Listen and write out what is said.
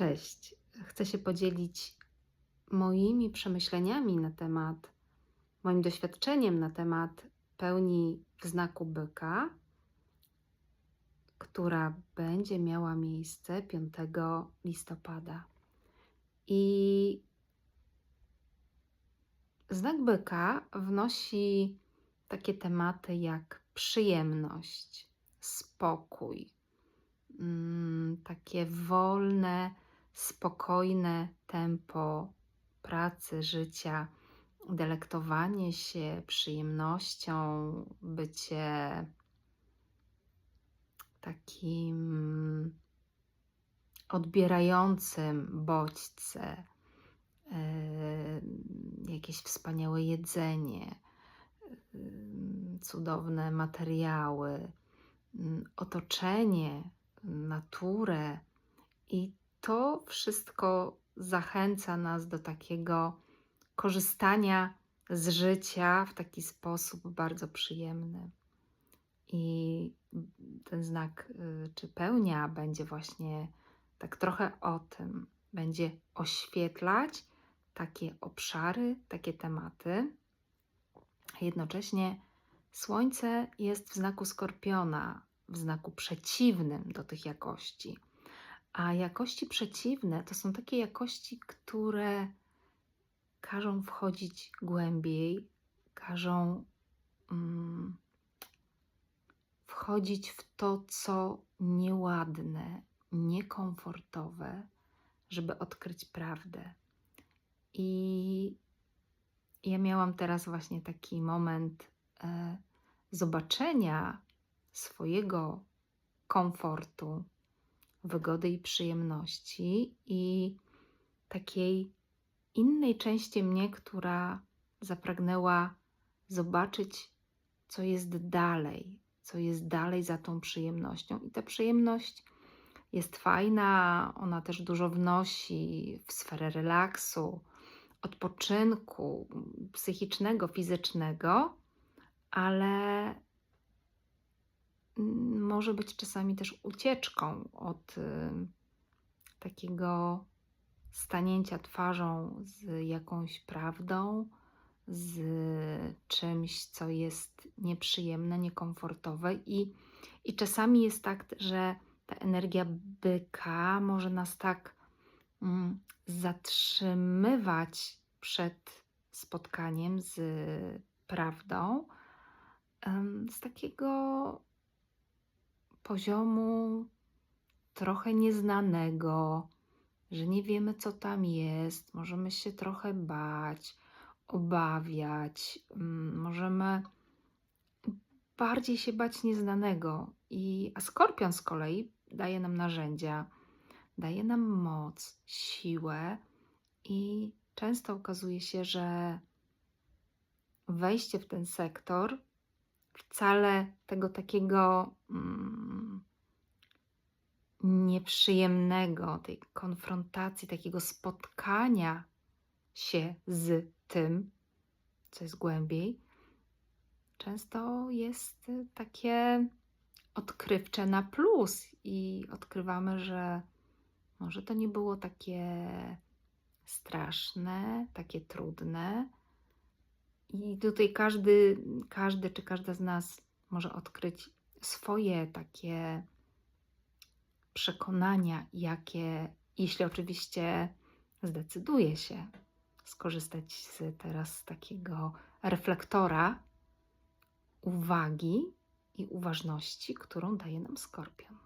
Cześć. Chcę się podzielić moimi przemyśleniami na temat, moim doświadczeniem na temat pełni w znaku byka, która będzie miała miejsce 5 listopada. I znak byka wnosi takie tematy jak przyjemność, spokój, mm, takie wolne, spokojne tempo pracy, życia, delektowanie się przyjemnością, bycie takim odbierającym bodźce, yy, jakieś wspaniałe jedzenie, yy, cudowne materiały, otoczenie, naturę i to wszystko zachęca nas do takiego korzystania z życia w taki sposób bardzo przyjemny. I ten znak, y, czy pełnia, będzie właśnie tak trochę o tym. Będzie oświetlać takie obszary, takie tematy. Jednocześnie Słońce jest w znaku skorpiona, w znaku przeciwnym do tych jakości. A jakości przeciwne to są takie jakości, które każą wchodzić głębiej, każą mm, wchodzić w to, co nieładne, niekomfortowe, żeby odkryć prawdę. I ja miałam teraz właśnie taki moment e, zobaczenia swojego komfortu, wygody i przyjemności i takiej innej części mnie, która zapragnęła zobaczyć, co jest dalej, co jest dalej za tą przyjemnością. I ta przyjemność jest fajna, ona też dużo wnosi w sferę relaksu, odpoczynku psychicznego, fizycznego, ale może być czasami też ucieczką od y, takiego stanięcia twarzą z jakąś prawdą, z czymś, co jest nieprzyjemne, niekomfortowe, i, i czasami jest tak, że ta energia byka może nas tak mm, zatrzymywać przed spotkaniem z prawdą, z takiego poziomu trochę nieznanego, że nie wiemy, co tam jest, możemy się trochę bać, obawiać, mm, możemy bardziej się bać nieznanego. I, a skorpion z kolei daje nam narzędzia, daje nam moc, siłę i często okazuje się, że wejście w ten sektor wcale tego takiego mm, nieprzyjemnego, tej konfrontacji, takiego spotkania się z tym, co jest głębiej, często jest takie odkrywcze na plus i odkrywamy, że może to nie było takie straszne, takie trudne. I tutaj każdy, każdy czy każda z nas może odkryć swoje takie przekonania, jakie, jeśli oczywiście zdecyduje się skorzystać z teraz z takiego reflektora uwagi i uważności, którą daje nam skorpion.